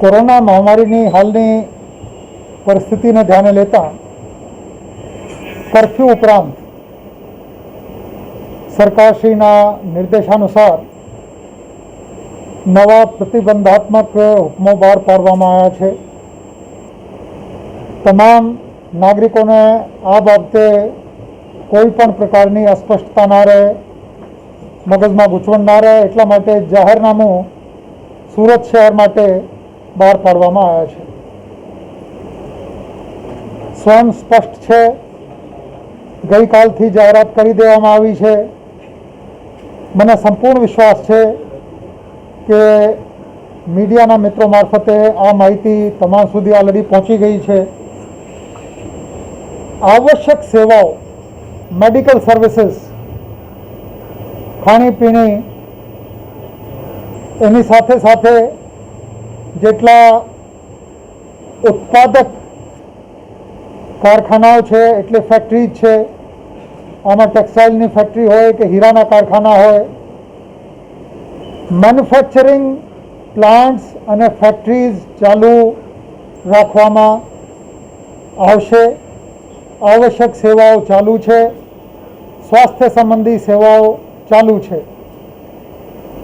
Corona મહામારીની હાલની પરિસ્થિતિને ધ્યાને લેતા કરફ્યુ ઉપરાંત સરકારશ્રીના નિર્દેશાનુસાર નવા પ્રતિબંધાત્મક હુકમો બહાર પાડવામાં આવ્યા છે. તમામ નાગરિકોને આ બાબતે કોઈ પણ પ્રકારની અસ્પષ્ટતા ના રહે, મગજમાં ગૂંચવણ ના રહે, એટલા માટે જાહેરનામું સુરત શહેર માટે બહાર પાડવામાં આવ્યા છે. સ્વયં સ્પષ્ટ છે. ગઈકાલથી જાહેરાત કરી દેવામાં આવી છે. મને સંપૂર્ણ વિશ્વાસ છે કે મીડિયાના મિત્રો મારફતે આ માહિતી તમામ સુધી ઓલરેડી પહોંચી ગઈ છે. આવશ્યક સેવાઓ, મેડિકલ સર્વિસીસ, ખાણીપીણી, એની સાથે સાથે જેટલા ઉત્પાદક કારખાનાઓ છે, એટલે ફેક્ટરી છે, આમાં ટેક્સટાઇલની ફેક્ટરી હોય કે હીરાના કારખાના હોય મેન્યુફેક્ચરિંગ પ્લાન્ટ્સ અને ફેક્ટરીઝ ચાલુ રાખવામાં આવશે. આવશ્યક સેવાઓ ચાલુ છે. સ્વાસ્થ્ય સંબંધી સેવાઓ ચાલુ છે.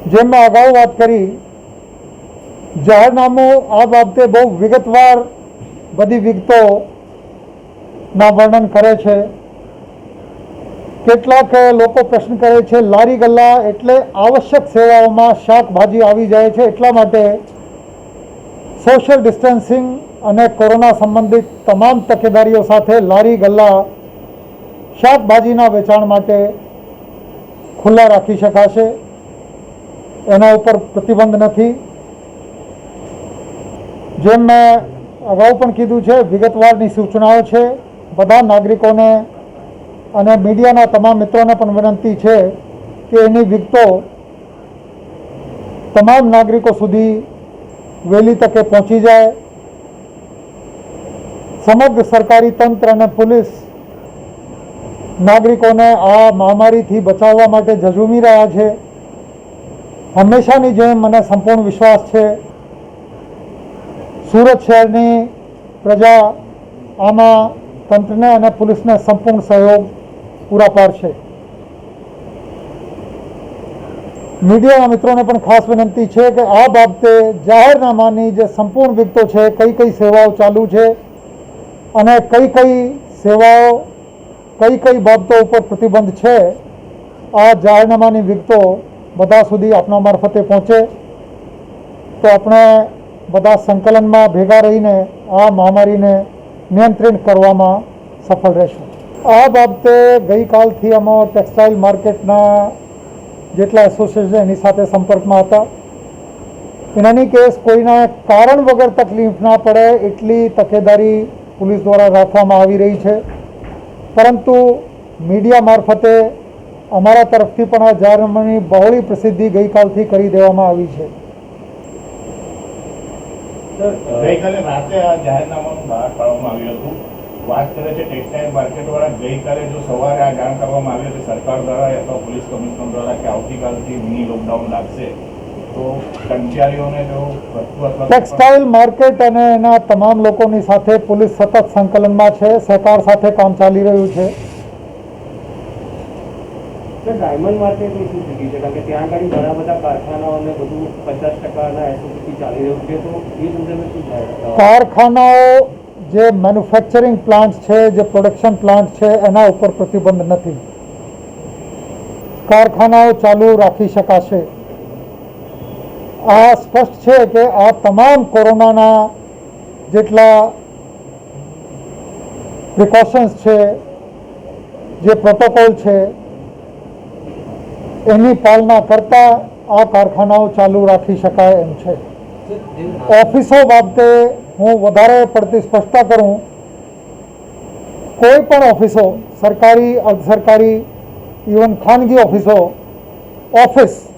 જેમ મેં અગાઉ વાત કરી જાહેરનામું આ બાબતે બહુ વિગતવાર બધી વિગતો ના વર્ણન કરે છે. કેટલાક લોકો પ્રશ્ન કરે છે, લારી ગલ્લા એટલે આવશ્યક સેવાઓમાં શાકભાજી આવી જાય છે એટલા માટે સોશિયલ ડિસ્ટન્સિંગ અને કોરોના સંબંધિત તમામ તકેદારીઓ સાથે લારી ગલ્લા શાકભાજીના વેચાણ માટે ખુલ્લા રાખી શકાશે. એના ઉપર પ્રતિબંધ નથી. જેમ મેં અગાઉ પણ કીધું છે, વિગતવારની સૂચનાઓ છે, બધા નાગરિકોને અને મીડિયાના તમામ મિત્રોને પણ વિનંતી છે કે એની વિગતો તમામ નાગરિકો સુધી વહેલી તકે પહોંચી જાય. સમગ્ર સરકારી તંત્ર અને પોલીસ નાગરિકોને આ મહામારીથી બચાવવા માટે ઝઝુમી રહ્યા છે. હંમેશાની જેમ મને સંપૂર્ણ વિશ્વાસ છે સુરત શહેરની પ્રજા આમાં તંત્રને અને પોલીસને સંપૂર્ણ સહયોગ પૂરા પાડશે મીડિયાના મિત્રોને પણ ખાસ વિનંતી છે કે આ બાબતે જાહેરનામાની જે સંપૂર્ણ વિગતો છે, કઈ કઈ સેવાઓ ચાલુ છે અને કઈ કઈ સેવાઓ, કઈ કઈ બાબતો ઉપર પ્રતિબંધ છે, આ જાહેરનામાની વિગતો બધા સુધી આપણા મારફતે પહોંચે. તો આપણે બધા સંકલનમાં ભેગા રહીને આ મહામારીને નિયંત્રિત કરવામાં સફળ રહેશું. આ બાબતે ગઈકાલથી અમે ટેક્સટાઇલ માર્કેટના જેટલા એસોસિએશન એની સાથે સંપર્કમાં હતા. એનાની કેસ કોઈના કારણ વગર તકલીફ ના પડે એટલી તકેદારી પોલીસ દ્વારા રાખવામાં આવી રહી છે. પરંતુ મીડિયા મારફતે અમારા તરફથી પણ આ જાહેરનામાની બહોળી પ્રસિદ્ધિ ગઈકાલથી કરી દેવામાં આવી છે. ગઈકાલે રાતે આ જાહેરનામાનું બહાર પાડવામાં આવ્યું હતું. વાત કરે છે ટેક્સટાઇલ માર્કેટ વાળા ગઈકાલે જો સવારે આ જાણ કરવામાં આવી હતી સરકાર દ્વારા અથવા પોલીસ કમિશનર દ્વારા કે આવતીકાલથી મિની લોકડાઉન લાગશે, તો કર્મચારીઓને જો ટેક્સટાઇલ માર્કેટ અને એના તમામ લોકોની સાથે પોલીસ સતત સંકલનમાં છે, સહકાર સાથે કામ ચાલી રહ્યું છે. ડાયમંડ માર્કેટની શું સ્થિતિ છે? કારણ કે ત્યાં આગળ ઘણા બધા કારખાનાઓ અને બધું પચાસ ટકાના એસઓપીથી ચાલી રહ્યું છે. તો એ સંદર્ભે શું થાય? કારખાનાઓ જે મેન્યુફેક્ચરિંગ પ્લાન્ટ છે, જે પ્રોડક્શન પ્લાન્ટ છે, એના ઉપર પ્રતિબંધ નથી. કારખાનાઓ ચાલુ રાખી શકાશે. આ સ્પષ્ટ છે કે આ તમામ કોરોનાના જેટલા પ્રિકોશન્સ છે, જે પ્રોટોકોલ છે એની પાલના કરતા આ કારખાનાઓ ચાલુ રાખી શકાય એમ છે. ઓફિસો બાબતે હું વધારે પડતી સ્પષ્ટતા કરું. કોઈ પણ ઓફિસો, સરકારી અર્ધ સરકારી ઇવન ખાનગી ઓફિસો, ઓફિસ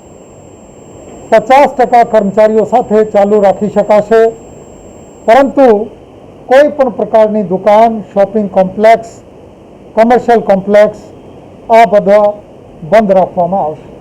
પચાસ ટકા કર્મચારીઓ સાથે ચાલુ રાખી શકાશે. પરંતુ કોઈ પણ પ્રકારની દુકાન, શોપિંગ કોમ્પ્લેક્સ, કોમર્શિયલ કોમ્પ્લેક્સ, આ બધા બંધ રાખવામાં આવશે